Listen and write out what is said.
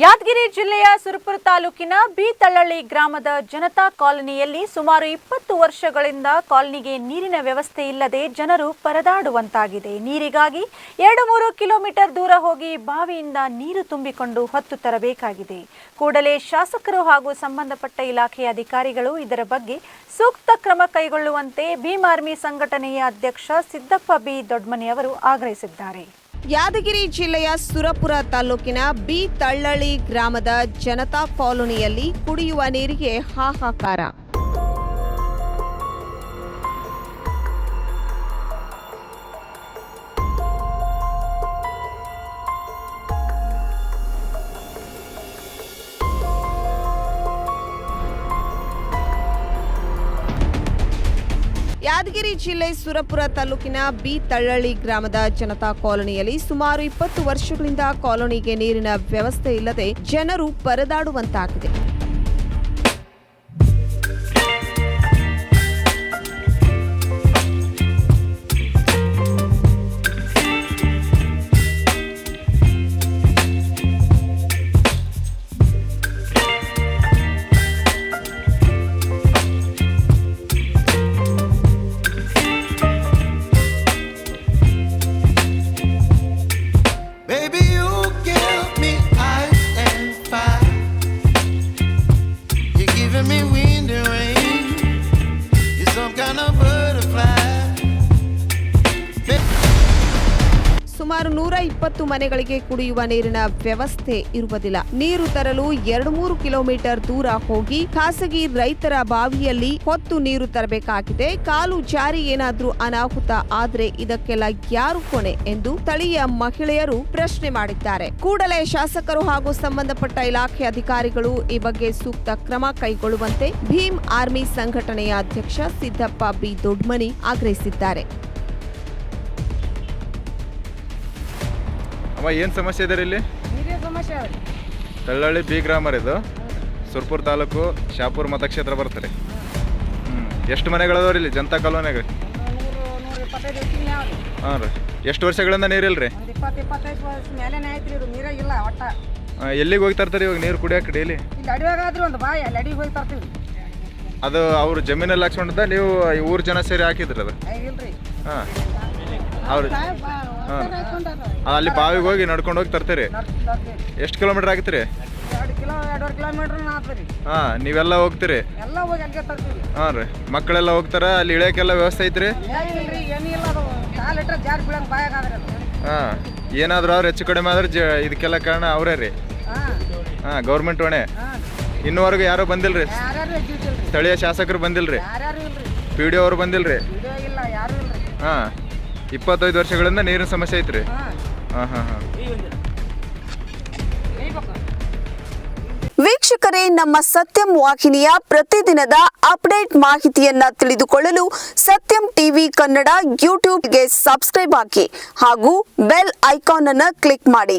ಯಾದಗಿರಿ ಜಿಲ್ಲೆಯ ಸುರಪುರ ತಾಲೂಕಿನ ಬಿ ತಳ್ಳಳ್ಳಿ ಗ್ರಾಮದ ಜನತಾ ಕಾಲೋನಿಯಲ್ಲಿ ಸುಮಾರು ಇಪ್ಪತ್ತು ವರ್ಷಗಳಿಂದ ಕಾಲನಿಗೆ ನೀರಿನ ವ್ಯವಸ್ಥೆ ಇಲ್ಲದೆ ಜನರು ಪರದಾಡುವಂತಾಗಿದೆ. ನೀರಿಗಾಗಿ ಎರಡು ಮೂರು ಕಿಲೋಮೀಟರ್ ದೂರ ಹೋಗಿ ಬಾವಿಯಿಂದ ನೀರು ತುಂಬಿಕೊಂಡು ಹೊತ್ತು ತರಬೇಕಾಗಿದೆ. ಕೂಡಲೇ ಶಾಸಕರು ಹಾಗೂ ಸಂಬಂಧಪಟ್ಟ ಇಲಾಖೆಯ ಅಧಿಕಾರಿಗಳು ಇದರ ಬಗ್ಗೆ ಸೂಕ್ತ ಕ್ರಮ ಕೈಗೊಳ್ಳುವಂತೆ ಭೀಮ್ ಆರ್ಮಿ ಸಂಘಟನೆಯ ಅಧ್ಯಕ್ಷ ಸಿದ್ದಪ್ಪ ಬಿ ದೊಡ್ಮನಿ ಅವರು ಆಗ್ರಹಿಸಿದ್ದಾರೆ. ಯಾದಗಿರಿ ಜಿಲ್ಲೆಯ ಸುರಪುರ ತಾಲೂಕಿನ ಬಿ ತಳ್ಳಳ್ಳಿ ಗ್ರಾಮದ ಜನತಾ ಕಾಲೋನಿಯಲ್ಲಿ ಕುಡಿಯುವ ನೀರಿಗೆ ಹಾಹಾಕಾರ. ಯಾದಗಿರಿ ಜಿಲ್ಲೆ ಸುರಪುರ ತಾಲೂಕಿನ ಬಿ ತಳ್ಳಳ್ಳಿ ಗ್ರಾಮದ ಜನತಾ ಕಾಲೋನಿಯಲ್ಲಿ ಸುಮಾರು ಇಪ್ಪತ್ತು ವರ್ಷಗಳಿಂದ ಕಾಲೋನಿಗೆ ನೀರಿನ ವ್ಯವಸ್ಥೆ ಇಲ್ಲದೆ ಜನರು ಪರದಾಡುವಂತಾಗಿದೆ. ಸುಮಾರು ನೂರ ಇಪ್ಪತ್ತು ಮನೆಗಳಿಗೆ ಕುಡಿಯುವ ನೀರಿನ ವ್ಯವಸ್ಥೆ ಇರುವುದಿಲ್ಲ. ನೀರು ತರಲು ಎರಡು ಮೂರು ಕಿಲೋಮೀಟರ್ ದೂರ ಹೋಗಿ ಖಾಸಗಿ ರೈತರ ಬಾವಿಯಲ್ಲಿ ಹೊತ್ತು ನೀರು ತರಬೇಕಾಗಿದೆ. ಕಾಲು ಜಾರಿ ಏನಾದರೂ ಅನಾಹುತ ಆದ್ರೆ ಇದಕ್ಕೆಲ್ಲ ಯಾರು ಕೊನೆ ಎಂದು ಸ್ಥಳೀಯ ಮಹಿಳೆಯರು ಪ್ರಶ್ನೆ ಮಾಡಿದ್ದಾರೆ. ಕೂಡಲೇ ಶಾಸಕರು ಹಾಗೂ ಸಂಬಂಧಪಟ್ಟ ಇಲಾಖೆ ಅಧಿಕಾರಿಗಳು ಈ ಬಗ್ಗೆ ಸೂಕ್ತ ಕ್ರಮ ಕೈಗೊಳ್ಳುವಂತೆ ಭೀಮ್ ಆರ್ಮಿ ಸಂಘಟನೆಯ ಅಧ್ಯಕ್ಷ ಸಿದ್ದಪ್ಪ ಬಿ ದೊಡ್ಮನಿ ಆಗ್ರಹಿಸಿದ್ದಾರೆ. ಅಮ್ಮ ಏನು ಸಮಸ್ಯೆ ಇದೆ ಇಲ್ಲಿ? ಸಮಸ್ಯೆ ತಳ್ಳಳ್ಳಿ ಬಿ ಗ್ರಾಮರ್ ಇದು. ಸುರ್ಪುರ್ ತಾಲೂಕು ಶಾಪುರ್ ಮತಕ್ಷೇತ್ರ ಬರ್ತಾರೆ ಹ್ಞೂ ಎಷ್ಟು ಮನೆಗಳದವ್ರಿ ಇಲ್ಲಿ? ಜನತಾ ಕಾಲೋನಿಯಾಗ? ಯಾವ್ದು ಹಾಂ ರೀ. ಎಷ್ಟು ವರ್ಷಗಳಿಂದ ನೀರಿಲ್ಲ ರೀ ಒಟ್ಟ. ಎಲ್ಲಿಗೆ ಹೋಗಿ ತರ್ತಾರೆ ಇವಾಗ ನೀರು ಕುಡಿಯೋಕೆ ಡೈಲಿ? ಅದು ಅವ್ರ ಜಮೀನಲ್ಲಿ ಹಾಕ್ಸ್ಕೊಂಡಿದ್ದ ನೀವು ಈ ಊರು ಜನ ಸೇರಿ ಹಾಕಿದ್ರಿ ಅದು? ಇಲ್ರಿ. ಹಾಂ. ಅವ್ರು ಹಾಕ್ಕೊಂಡಾರ. ಅಲ್ಲಿ ಬಾವಿಗೆ ಹೋಗಿ ನಡ್ಕೊಂಡು ಹೋಗಿ ತರ್ತೀರಿ. ಎಷ್ಟು ಕಿಲೋಮೀಟರ್ ಆಗ್ತೀರಿ ಆತ್ರಿ. ಹಾಂ ನೀವೆಲ್ಲ ಹೋಗ್ತೀರಿ. ಹಾಂ ರೀ. ಮಕ್ಕಳೆಲ್ಲ ಹೋಗ್ತಾರ ಅಲ್ಲಿ ಇಳಿಯೋಕ್ಕೆಲ್ಲ ವ್ಯವಸ್ಥೆ ಐತ್ರಿ? ಹಾಂ. ಏನಾದರೂ ಅವ್ರು ಹೆಚ್ಚು ಕಡಿಮೆ ಆದ್ರೆ ಜ ಇದಕ್ಕೆಲ್ಲ ಕಾರಣ ಅವರೇ ರೀ. ಹಾಂ. ಹಾಂ ಗೌರ್ಮೆಂಟ್ ಹೊಣೆ. ಇನ್ನುವರೆಗೂ ಯಾರೂ ಬಂದಿಲ್ಲ ರೀ ಸ್ಥಳೀಯ ಶಾಸಕರು ಬಂದಿಲ್ಲ ರೀ ಪಿ ಡಿ ಅವರು ಬಂದಿಲ್ಲ ರೀ ಹಾಂ. ಇಪ್ಪತ್ತೈದು ವರ್ಷಗಳಿಂದ ನೀರಿನ ಸಮಸ್ಯೆ ಐತ್ರಿ. ಹಾಂ. ಹಾಂ ಹಾಂ ಹಾಂ. ವೀಕ್ಷಕರೇ ನಮ್ಮ ಸತ್ಯಂ ವಾಹಿನಿಯ ಪ್ರತಿದಿನದ ಅಪ್ಡೇಟ್ ಮಾಹಿತಿಯನ್ನ ತಿಳಿದುಕೊಳ್ಳಲು ಸತ್ಯಂ ಟಿವಿ ಕನ್ನಡ ಯೂಟ್ಯೂಬ್ಗೆ ಸಬ್ಸ್ಕ್ರೈಬ್ ಹಾಕಿ ಹಾಗೂ ಬೆಲ್ ಐಕಾನ್ ಅನ್ನು ಕ್ಲಿಕ್ ಮಾಡಿ.